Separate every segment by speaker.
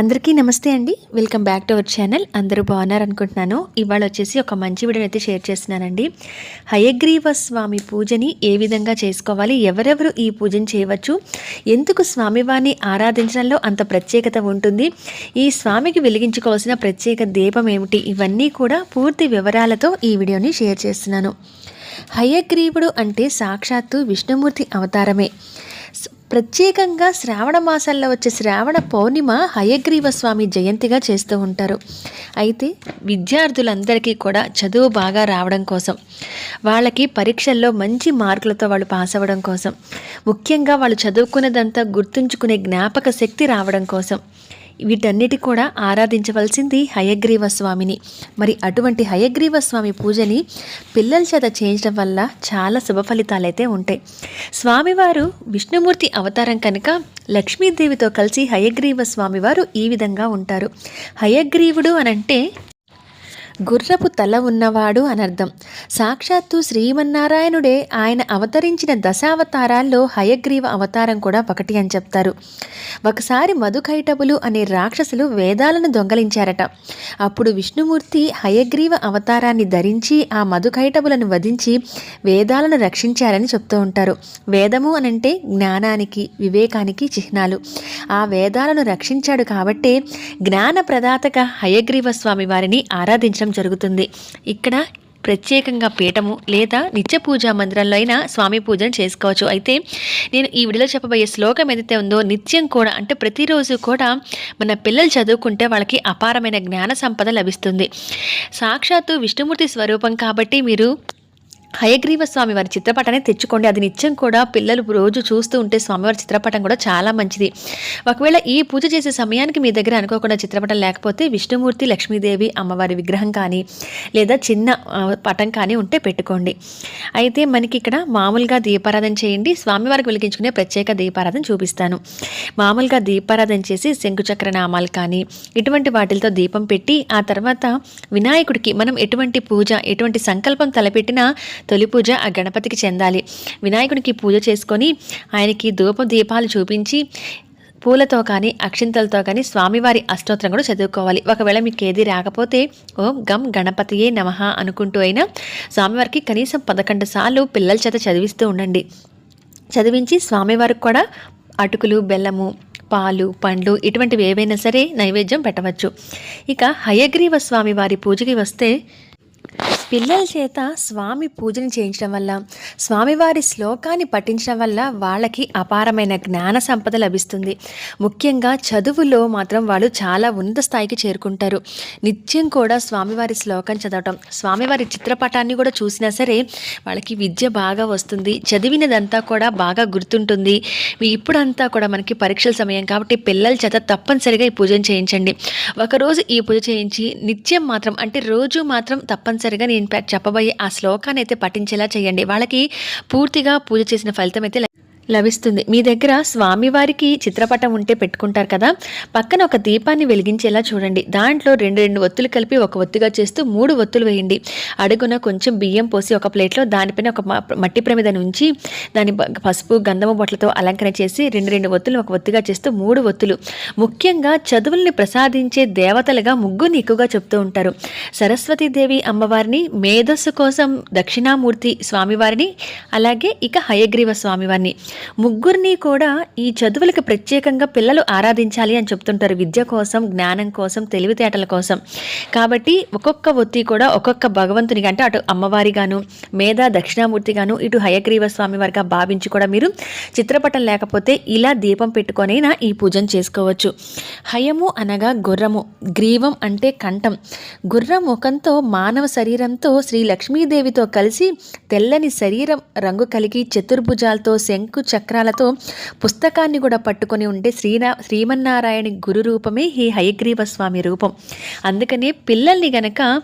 Speaker 1: అందరికీ నమస్తే అండి. Welcome back to our channel అందరూ బాగున్నారు అనుకుంటున్నాను ఇవాళ వచ్చేసి ఒక మంచి వీడియో అయితే షేర్ చేస్తున్నానండి. హయగ్రీవ స్వామి పూజని ఏ విధంగా చేసుకోవాలి? ఎవరెవరు ఈ పూజను చేయవచ్చు? ఎందుకు స్వామివారిని ఆరాధించడంలో అంత ప్రత్యేకత ఉంటుంది? ఈ స్వామికి వెలిగించుకోవాల్సిన ప్రత్యేక దీపం ఏమిటి? ఇవన్నీ కూడా పూర్తి వివరాలతో ఈ వీడియోని షేర్ చేస్తున్నాను. హయగ్రీవుడు అంటే సాక్షాత్తు విష్ణుమూర్తి అవతారమే. ప్రత్యేకంగా శ్రావణ మాసాల్లో వచ్చే శ్రావణ పౌర్ణిమ హయగ్రీవ స్వామి జయంతిగా చేస్తూ ఉంటారు. అయితే విద్యార్థులందరికీ కూడా చదువు బాగా రావడం కోసం వాళ్ళకి పరీక్షల్లో మంచి మార్కులతో వాళ్ళు పాస్ అవ్వడం కోసం ముఖ్యంగా వాళ్ళు చదువుకున్నదంతా గుర్తుంచుకునే జ్ఞాపక శక్తి రావడం కోసం వీటన్నిటి కూడా ఆరాధించవలసింది హయగ్రీవ స్వామిని. మరి అటువంటి హయగ్రీవ స్వామి పూజని పిల్లల చేత చేయించడం వల్ల చాలా శుభ ఫలితాలైతే ఉంటాయి. స్వామివారు విష్ణుమూర్తి అవతారం కనుక లక్ష్మీదేవితో కలిసి హయగ్రీవ స్వామివారు ఈ విధంగా ఉంటారు. హయగ్రీవుడు అనంటే గుర్రపు తల ఉన్నవాడు అనర్థం. సాక్షాత్తు శ్రీమన్నారాయణుడే ఆయన అవతరించిన దశావతారాల్లో హయగ్రీవ అవతారం కూడా ఒకటి అని చెప్తారు. ఒకసారి మధుకైటబులు అనే రాక్షసులు వేదాలను దొంగలించారట. అప్పుడు విష్ణుమూర్తి హయగ్రీవ అవతారాన్ని ధరించి ఆ మధుకైటబులను వధించి వేదాలను రక్షించారని చెప్తూ ఉంటారు. వేదము అనంటే జ్ఞానానికి వివేకానికి చిహ్నాలు. ఆ వేదాలను రక్షించాడు కాబట్టే జ్ఞాన ప్రదాతక హయగ్రీవ స్వామి వారిని ఆరాధించడం జరుగుతుంది. ఇక్కడ ప్రత్యేకంగా పీఠము లేదా నిత్య పూజా మందిరంలో అయినా స్వామి పూజను చేసుకోవచ్చు. అయితే నేను ఈ వీడియోలో చెప్పబోయే శ్లోకం ఏదైతే ఉందో నిత్యం కూడా అంటే ప్రతిరోజు కూడా మన పిల్లలు చదువుకుంటే వాళ్ళకి అపారమైన జ్ఞాన సంపద లభిస్తుంది. సాక్షాత్తు విష్ణుమూర్తి స్వరూపం కాబట్టి మీరు హయగ్రీవ స్వామి వారి చిత్రపటాన్ని తెచ్చుకోండి. అది నిత్యం కూడా పిల్లలు రోజు చూస్తూ ఉంటే స్వామివారి చిత్రపటం కూడా చాలా మంచిది. ఒకవేళ ఈ పూజ చేసే సమయానికి మీ దగ్గర అనుకోకుండా చిత్రపటం లేకపోతే విష్ణుమూర్తి లక్ష్మీదేవి అమ్మవారి విగ్రహం కానీ లేదా చిన్న పటం కానీ ఉంటే పెట్టుకోండి. అయితే మనకి ఇక్కడ మామూలుగా దీపారాధన చేయండి. స్వామివారికి వెలిగించుకునే ప్రత్యేక దీపారాధన చూపిస్తాను. మామూలుగా దీపారాధన చేసి శంకుచక్ర నామాలు కానీ ఇటువంటి వాటిలతో దీపం పెట్టి ఆ తర్వాత వినాయకుడికి మనం ఎటువంటి పూజ ఎటువంటి సంకల్పం తలపెట్టినా తొలి పూజ ఆ గణపతికి చెందాలి. వినాయకుడికి పూజ చేసుకొని ఆయనకి ధూప దీపాలు చూపించి పూలతో కానీ అక్షింతలతో కానీ స్వామివారి అష్టోత్తరం కూడా చదువుకోవాలి. ఒకవేళ మీకు ఏది రాకపోతే ఓం గం గణపతియే నమః అనుకుంటూ అయినా స్వామివారికి కనీసం పదకొండు సార్లు పిల్లల చేత చదివిస్తూ ఉండండి. చదివించి స్వామివారికి కూడా అటుకులు బెల్లము పాలు పండ్లు ఇటువంటివి ఏవైనా సరే నైవేద్యం పెట్టవచ్చు. ఇక హయగ్రీవ స్వామి వారి పూజకి వస్తే పిల్లల చేత స్వామి పూజను చేయించడం వల్ల స్వామివారి శ్లోకాన్ని పఠించడం వల్ల వాళ్ళకి అపారమైన జ్ఞాన సంపద లభిస్తుంది. ముఖ్యంగా చదువులో మాత్రం వాళ్ళు చాలా ఉన్నత స్థాయికి చేరుకుంటారు. నిత్యం కూడా స్వామివారి శ్లోకం చదవటం స్వామివారి చిత్రపటాన్ని కూడా చూసినా సరే వాళ్ళకి విద్య బాగా వస్తుంది. చదివినదంతా కూడా బాగా గుర్తుంటుంది. ఇప్పుడంతా కూడా మనకి పరీక్షల సమయం కాబట్టి పిల్లల చేత తప్పనిసరిగా ఈ పూజను చేయించండి. ఒకరోజు ఈ పూజ చేయించి నిత్యం మాత్రం అంటే రోజు మాత్రం తప్పనిసరిగా ఇన్ఫ్యాక్ట్ చెప్పబోయే ఆ శ్లోకాన్ని అయితే పఠించేలా చేయండి. వాళ్ళకి పూర్తిగా పూజ చేసిన ఫలితం అయితే లభిస్తుంది. మీ దగ్గర స్వామివారికి చిత్రపటం ఉంటే పెట్టుకుంటారు కదా. పక్కన ఒక దీపాన్ని వెలిగించేలా చూడండి. దాంట్లో రెండు రెండు ఒత్తులు కలిపి ఒక ఒత్తుగా చేస్తూ మూడు ఒత్తులు వేయండి. అడుగున కొంచెం బియ్యం పోసి ఒక ప్లేట్లో దానిపైన ఒక మట్టి ప్రమిద నుంచి దాని బ- పసుపు గంధము బొట్లతో అలంకరణ చేసి రెండు రెండు ఒత్తులు ఒక ఒత్తుగా చేస్తూ మూడు ఒత్తులు. ముఖ్యంగా చదువుల్ని ప్రసాదించే దేవతలుగా ముగ్గురిని ఎక్కువగా చెప్తూ ఉంటారు. సరస్వతీదేవి అమ్మవారిని మేధస్సు కోసం దక్షిణామూర్తి స్వామివారిని అలాగే ఇక హయగ్రీవ స్వామివారిని. ముగ్గురిని కూడా ఈ చదువులకు ప్రత్యేకంగా పిల్లలు ఆరాధించాలి అని చెప్తుంటారు. విద్య కోసం జ్ఞానం కోసం తెలివితేటల కోసం. కాబట్టి ఒక్కొక్క ఒత్తి కూడా ఒక్కొక్క భగవంతునిగా అంటే అటు అమ్మవారిగాను మేధా దక్షిణామూర్తిగాను ఇటు హయగ్రీవ స్వామి వారిగా భావించి కూడా మీరు చిత్రపటం లేకపోతే ఇలా దీపం పెట్టుకొనైనా ఈ పూజను చేసుకోవచ్చు. హయము అనగా గుర్రము. గ్రీవం అంటే కంఠం. గుర్రం ముఖంతో మానవ శరీరంతో శ్రీ లక్ష్మీదేవితో కలిసి తెల్లని శరీరం రంగు కలిగి చతుర్భుజాలతో శంకు చక్రాలతో పుస్తకాన్ని కూడా పట్టుకొని ఉండే శ్రీనా శ్రీమన్నారాయణ గురు రూపమే ఈ హయగ్రీవ స్వామి రూపం. అందుకనే పిల్లల్ని గనక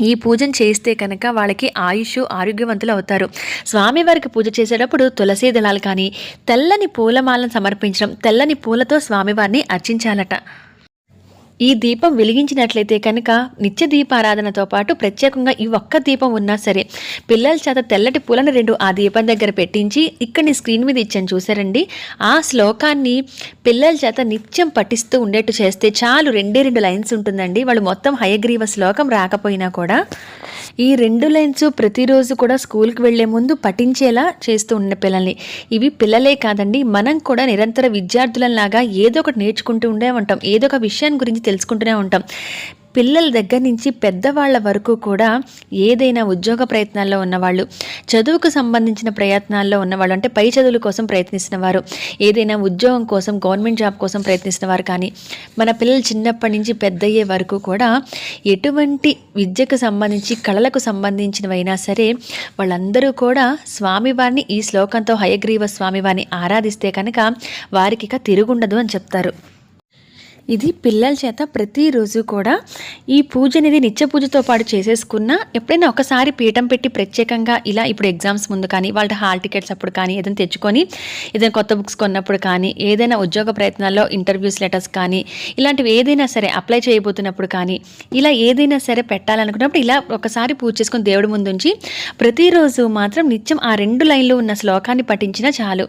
Speaker 1: ఈ పూజను చేస్తే కనుక వాళ్ళకి ఆయుష్ ఆరోగ్యవంతులు అవుతారు. స్వామివారికి పూజ చేసేటప్పుడు తులసి దళాలు కానీ తెల్లని పూలమాలను సమర్పించడం తెల్లని పూలతో స్వామివారిని అర్చించాలట. ఈ దీపం వెలిగించినట్లయితే కనుక నిత్య దీపారాధనతో పాటు ప్రత్యేకంగా ఈ ఒక్క దీపం ఉన్నా సరే పిల్లల చేత తెల్లటి పూలను రెండు ఆ దీపం దగ్గర పెట్టించి ఇక్కడిని స్క్రీన్ మీద ఇచ్చాను చూసారండి ఆ శ్లోకాన్ని పిల్లల చేత నిత్యం పఠిస్తూ ఉండేట్టు చేస్తే చాలు రెండే రెండు లైన్స్ ఉంటుందండి. వాళ్ళు మొత్తం హయగ్రీవ శ్లోకం రాకపోయినా కూడా. ఈ రెండు లైన్స్ ప్రతిరోజు కూడా స్కూల్కి వెళ్ళే ముందు పఠించేలా చేస్తూ ఉన్న పిల్లల్ని. ఇవి పిల్లలే కాదండి మనం కూడా నిరంతర విద్యార్థులలాగా ఏదో ఒకటి నేర్చుకుంటూ ఉండే ఉంటాం ఏదో ఒక విషయాన్ని గురించి తెలుసుకుంటూనే ఉంటాం. పిల్లల దగ్గర నుంచి పెద్దవాళ్ళ వరకు కూడా ఏదైనా ఉద్యోగ ప్రయత్నాల్లో ఉన్నవాళ్ళు చదువుకు సంబంధించిన ప్రయత్నాల్లో ఉన్నవాళ్ళు అంటే పై చదువుల కోసం ప్రయత్నిస్తున్న వారు ఏదైనా ఉద్యోగం కోసం గవర్నమెంట్ జాబ్ కోసం ప్రయత్నిస్తున్న వారు కానీ మన పిల్లలు చిన్నప్పటి నుంచి పెద్దయ్యే వరకు కూడా ఎటువంటి విద్యకు సంబంధించి కళలకు సంబంధించినవైనా సరే వాళ్ళందరూ కూడా స్వామివారిని ఈ శ్లోకంతో హయగ్రీవ స్వామివారిని ఆరాధిస్తే కనుక వారికి ఇక తిరుగుండదు అని చెప్తారు. ఇది పిల్లల చేత ప్రతిరోజు కూడా ఈ పూజ అనేది నిత్య పూజతో పాటు చేసేసుకున్న ఎప్పుడైనా ఒకసారి పీఠం పెట్టి ప్రత్యేకంగా ఇలా ఇప్పుడు ఎగ్జామ్స్ ముందు కానీ వాళ్ళ హాల్ టికెట్స్ అప్పుడు కానీ ఏదైనా తెచ్చుకొని ఏదైనా కొత్త బుక్స్ కొన్నప్పుడు కానీ ఏదైనా ఉద్యోగ ప్రయత్నాల్లో ఇంటర్వ్యూస్ లెటర్స్ కానీ ఇలాంటివి ఏదైనా సరే అప్లై చేయబోతున్నప్పుడు కానీ ఇలా ఏదైనా సరే పెట్టాలనుకున్నప్పుడు ఇలా ఒకసారి పూజ చేసుకుని దేవుడి ముందుంచి ప్రతిరోజు మాత్రం నిత్యం ఆ రెండు లైన్లు ఉన్న శ్లోకాన్ని పఠించినా చాలు.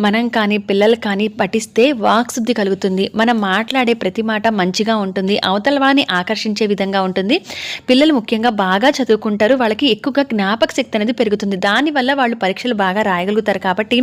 Speaker 1: మనం కానీ పిల్లలు కానీ పఠిస్తే వాక్శుద్ధి కలుగుతుంది. మనం మాట్లాడే ప్రతి మాట మంచిగా ఉంటుంది అవతల వారిని ఆకర్షించే విధంగా ఉంటుంది. పిల్లలు ముఖ్యంగా బాగా చదువుకుంటారు వాళ్ళకి ఎక్కువగా జ్ఞాపక శక్తి అనేది పెరుగుతుంది. దానివల్ల వాళ్ళు పరీక్షలు బాగా రాయగలుగుతారు కాబట్టి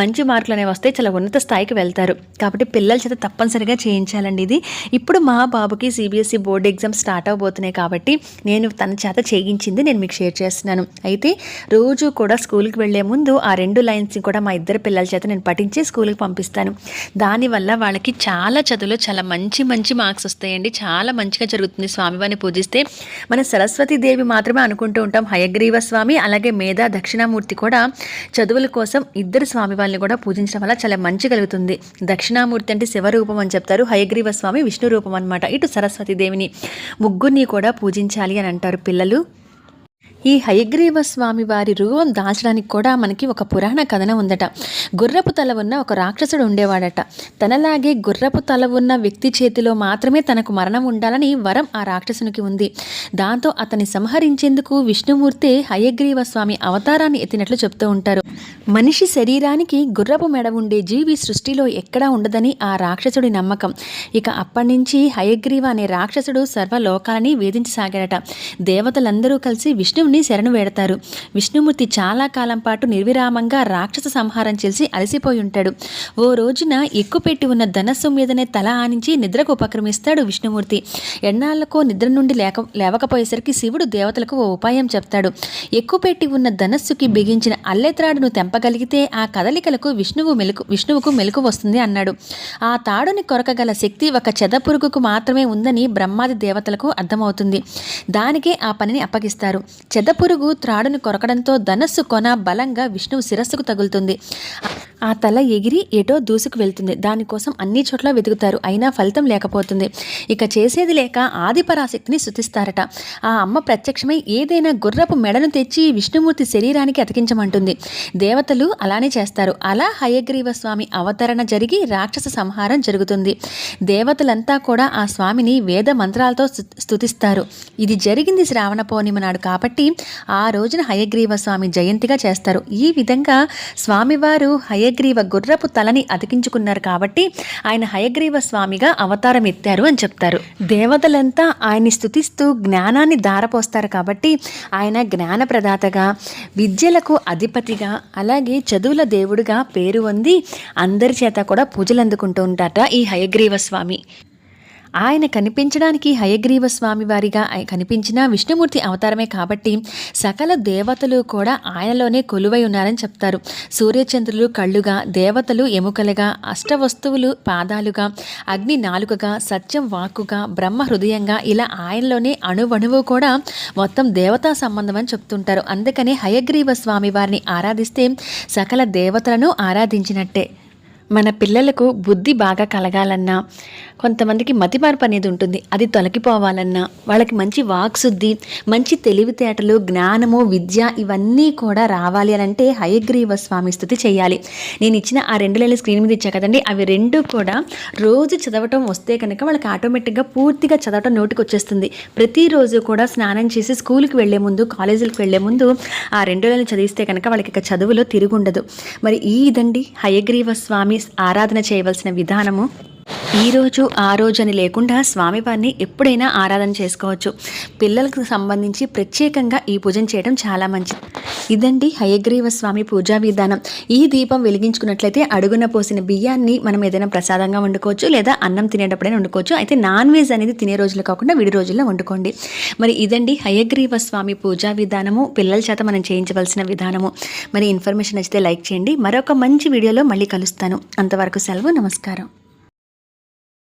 Speaker 1: మంచి మార్కులు అనేవి వస్తే చాలా ఉన్నత స్థాయికి వెళ్తారు. కాబట్టి పిల్లల చేత తప్పనిసరిగా చేయించాలండి ఇది. ఇప్పుడు మా బాబుకి సిబిఎస్ఈ బోర్డు ఎగ్జామ్స్ స్టార్ట్ అవబోతున్నాయి కాబట్టి నేను తన చేత చేయించింది నేను మీకు షేర్ చేస్తున్నాను. అయితే రోజు కూడా స్కూల్కి వెళ్ళే ముందు ఆ రెండు లైన్స్ని కూడా మా ఇద్దరు పిల్లల చేత నేను పఠించి స్కూల్కి పంపిస్తాను. దానివల్ల వాళ్ళకి చాలా చదువులో చాలా మంచి మంచి మార్క్స్ వస్తాయండి. చాలా మంచిగా జరుగుతుంది. స్వామివారిని పూజిస్తే మన సరస్వతి దేవి మాత్రమే అనుకుంటూ ఉంటాం. హయగ్రీవ స్వామి అలాగే మేధా దక్షిణామూర్తి కూడా చదువుల కోసం ఇద్దరు స్వామి కూడా పూజించడం వల్ల చాలా మంచి కలుగుతుంది. దక్షిణామూర్తి అంటే శివరూపం అని చెప్తారు. హయగ్రీవ స్వామి విష్ణు రూపం అనమాట ఇటు సరస్వతి దేవిని ముగ్గురిని కూడా పూజించాలి అని అంటారు పిల్లలు. ఈ హయగ్రీవ స్వామి వారి రూపం దాల్చడానికి కూడా మనకి ఒక పురాణ కథనం ఉందట. గుర్రపు తల ఉన్న ఒక రాక్షసుడు ఉండేవాడట. తనలాగే గుర్రపు తల ఉన్న వ్యక్తి చేతిలో మాత్రమే తనకు మరణం ఉండాలని వరం ఆ రాక్షసునికి ఉంది. దాంతో అతన్ని సంహరించేందుకు విష్ణుమూర్తి హయగ్రీవ స్వామి అవతారాన్ని ఎత్తినట్లు చెప్తూ ఉంటారు. మనిషి శరీరానికి గుర్రపు మెడ ఉండే జీవి సృష్టిలో ఎక్కడా ఉండదని ఆ రాక్షసుడి నమ్మకం. ఇక అప్పటి నుంచి హయగ్రీవ అనే రాక్షసుడు సర్వలోకాలని వేధించసాగాడట. దేవతలందరూ కలిసి విష్ణు విష్ణువుని శరణు వేడతారు. విష్ణుమూర్తి చాలా కాలం పాటు నిర్విరామంగా రాక్షస సంహారం చేసి అలసిపోయి ఉంటాడు. ఓ రోజున ఎక్కుపెట్టి ఉన్న ధనస్సు మీదనే తల ఆనించి నిద్రకు ఉపక్రమిస్తాడు విష్ణుమూర్తి. ఎన్నాళ్ళకో నిద్ర నుండి లేక లేవకపోయేసరికి శివుడు దేవతలకు ఓ ఉపాయం చెప్తాడు. ఎక్కుపెట్టి ఉన్న ధనస్సుకి బిగించిన అల్లెత్రాడును తెంపగలిగితే ఆ కదలికలకు విష్ణువు మెలకు విష్ణువుకు మెలకు వస్తుంది అన్నాడు. ఆ తాడుని కొరకగల శక్తి ఒక చెదపురుగుకు మాత్రమే ఉందని బ్రహ్మాది దేవతలకు అర్థమవుతుంది. దానికే ఆ పనిని అప్పగిస్తారు. చెదపురుగు త్రాడును కొరకడంతో ధనస్సు కొన బలంగా విష్ణువు శిరస్సుకు తగులుతుంది. ఆ తల ఎగిరి ఎటో దూసుకు వెళ్తుంది. దానికోసం అన్ని చోట్ల వెతుకుతారు. అయినా ఫలితం లేకపోతుంది. ఇక చేసేది లేక ఆదిపరాశక్తిని శుతిస్తారట. ఆ అమ్మ ప్రత్యక్షమై ఏదైనా గుర్రపు మెడను తెచ్చి విష్ణుమూర్తి శరీరానికి అతికించమంటుంది. దేవతలు అలానే చేస్తారు. అలా హయగ్రీవ స్వామి అవతరణ జరిగి రాక్షస సంహారం జరుగుతుంది. దేవతలంతా కూడా ఆ స్వామిని వేద మంత్రాలతో స్తు- స్తుతిస్తారు. ఇది జరిగింది శ్రావణ పౌర్ణిమ నాడు కాబట్టి ఆ రోజున హయగ్రీవ స్వామి జయంతిగా చేస్తారు. ఈ విధంగా స్వామివారు హయగ్రీవ గుర్రపు తలని అతికించుకున్నారు కాబట్టి ఆయన హయగ్రీవ స్వామిగా అవతారం ఎత్తారు అని చెప్తారు. దేవతలంతా ఆయన్ని స్తుతిస్తూ జ్ఞానాన్ని దారపోస్తారు కాబట్టి ఆయన జ్ఞాన ప్రదాతగా విద్యలకు అధిపతిగా అలాగే చదువుల దేవుడుగా పేరు పొంది అందరి చేత కూడా పూజలు అందుకుంటూ ఉంటారట ఈ హయగ్రీవ స్వామి. ఆయన కనిపించడానికి హయగ్రీవ స్వామి వారిగా కనిపించిన విష్ణుమూర్తి అవతారమే కాబట్టి సకల దేవతలు కూడా ఆయనలోనే కొలువై ఉన్నారని చెప్తారు. సూర్యచంద్రులు కళ్ళుగా దేవతలు ఎముకలుగా అష్టవస్తువులు పాదాలుగా అగ్ని నాలుకగా సత్యం వాక్కుగా బ్రహ్మ హృదయంగా ఇలా ఆయనలోనే అణువణువు కూడా మొత్తం దేవతా సంబంధం అని చెప్తుంటారు. అందుకనే హయగ్రీవ స్వామి వారిని ఆరాధిస్తే సకల దేవతలను ఆరాధించినట్టే. మన పిల్లలకు బుద్ధి బాగా కలగాలన్నా కొంతమందికి మతిమార్పు అనేది ఉంటుంది. అది తొలగిపోవాలన్నా వాళ్ళకి మంచి వాక్శుద్ధి మంచి తెలివితేటలు జ్ఞానము విద్య ఇవన్నీ కూడా రావాలి అని అంటే హయగ్రీవ స్వామి స్థుతి చేయాలి. నేను ఇచ్చిన ఆ రెండు లైన్లు స్క్రీన్ మీద ఇచ్చా కదండి అవి రెండు కూడా రోజు చదవటం వస్తే కనుక వాళ్ళకి ఆటోమేటిక్గా పూర్తిగా చదవటం నోటికి వచ్చేస్తుంది. ప్రతిరోజు కూడా స్నానం చేసి స్కూల్కి వెళ్ళే ముందు కాలేజీలకు వెళ్ళే ముందు ఆ రెండు లైన్లు చదివిస్తే కనుక వాళ్ళకి ఇక చదువులో తిరుగుండదు. మరి ఈ ఇదండి హయగ్రీవ స్వామి ఆరాధన చేయవలసిన విధానము ఈ రోజు ఆ రోజు అని లేకుండా స్వామివారిని ఎప్పుడైనా ఆరాధన చేసుకోవచ్చు. పిల్లలకు సంబంధించి ప్రత్యేకంగా ఈ పూజను చేయడం చాలా మంచిది. ఇదండి హయగ్రీవ స్వామి పూజా విధానం. ఈ దీపం వెలిగించుకున్నట్లయితే అడుగున పోసిన బియ్యాన్ని మనం ఏదైనా ప్రసాదంగా వండుకోవచ్చు లేదా అన్నం తినేటప్పుడైనా వండుకోవచ్చు. అయితే నాన్ వెజ్ అనేది తినే రోజులు కాకుండా విడి రోజుల్లో వండుకోండి. మరి ఇదండి హయగ్రీవ స్వామి పూజా విధానము. పిల్లల చేత మనం చేయించవలసిన విధానము. మరి ఇన్ఫర్మేషన్ నచ్చితే లైక్ చేయండి. మరొక మంచి వీడియోలో మళ్ళీ కలుస్తాను. అంతవరకు సెలవు నమస్కారం.